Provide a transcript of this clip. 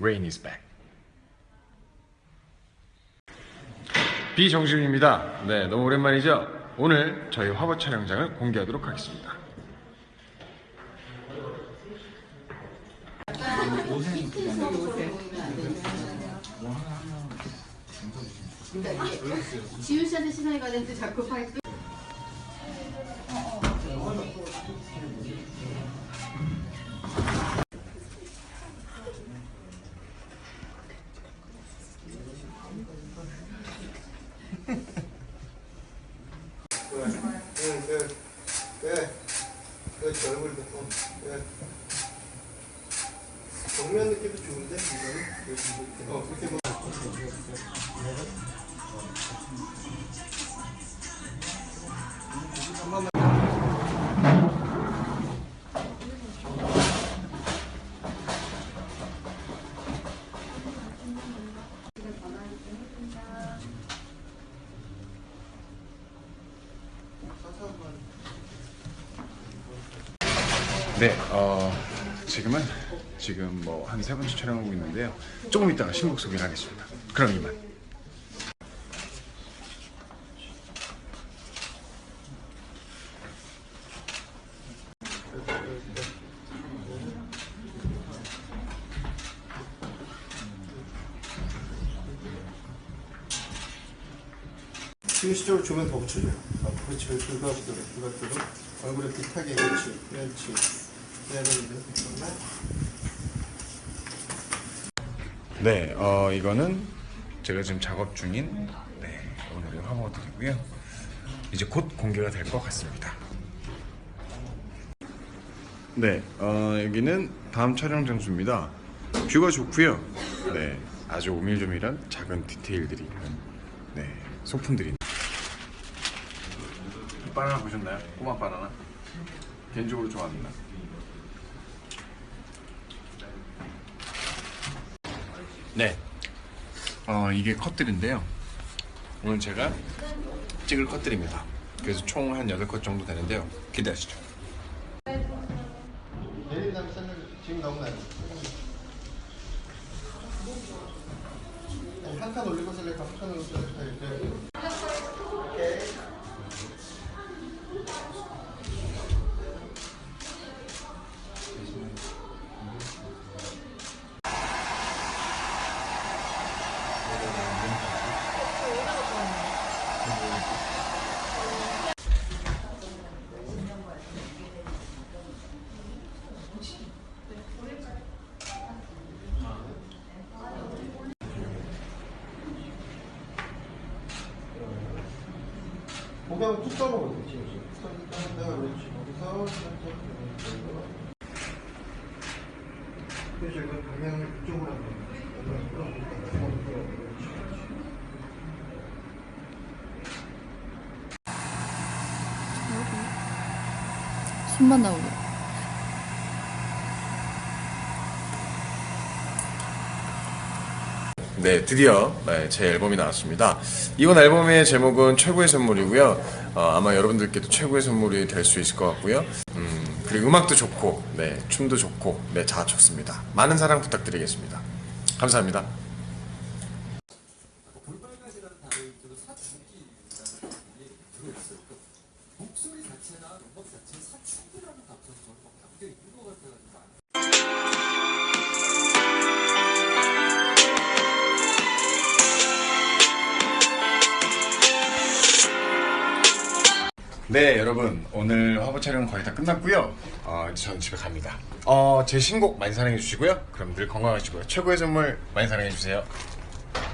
Rain is back. 비정식입니다. 네, 너무 오랜만이죠? 오늘 저희 화보 촬영장을 공개하도록 하겠습니다. 지윤 씨한테 시간이 가는데 자꾸 파이프 그 얼굴 좀 예. 정면 느낌도 좋은데 이거는 어 그렇게 뭐 네, 어, 지금은 지금 뭐 한 세 번째 촬영하고 있는데요. 조금 이따가 신곡 소개를 하겠습니다. 그럼 이만. 지금 시적으로 주면 더 붙여줘요 앞으로 그거 앞으로 얼굴에 비타게 그렇지 그렇지 네, 어, 이거는 제가 지금 작업 중인 네, 오늘의 화보들이고요. 이제 곧 공개가 될 것 같습니다. 네, 어, 여기는 다음 촬영 장소입니다. 뷰가 좋고요. 네, 아주 오밀조밀한 작은 디테일들이 있는 네, 소품들이. 바나나 보셨나요? 꼬마 바나나. 개인적으로 좋아합니다. 네. 어, 이게 컷들인데요. 오늘 제가 찍을 컷들입니다. 그래서 총 한 8컷 정도 되는데요. 기대하시죠. 내일 다음 샌들 지금 나오나요? 한칸 올리고 쓸래? 한칸 올리고? 이렇게 고개 한번 뚝 떠먹어 그렇지 그렇지 내가 그렇지. 여기서 그래서 이거 방향을 이쪽으로 한번 끌어볼까? 숨만 나오게 네, 드디어 네, 제 앨범이 나왔습니다. 이번 앨범의 제목은 최고의 선물이고요. 어, 아마 여러분들께도 최고의 선물이 될 수 있을 것 같고요. 음, 그리고 음악도 좋고, 네, 춤도 좋고, 네, 다 좋습니다. 많은 사랑 부탁드리겠습니다. 감사합니다. 네, 여러분 오늘 화보 촬영 거의 다 끝났고요. 어, 이제 저는 집에 갑니다. 어, 제 신곡 많이 사랑해 주시고요. 그럼 늘 건강하시고요. 최고의 선물 많이 사랑해 주세요.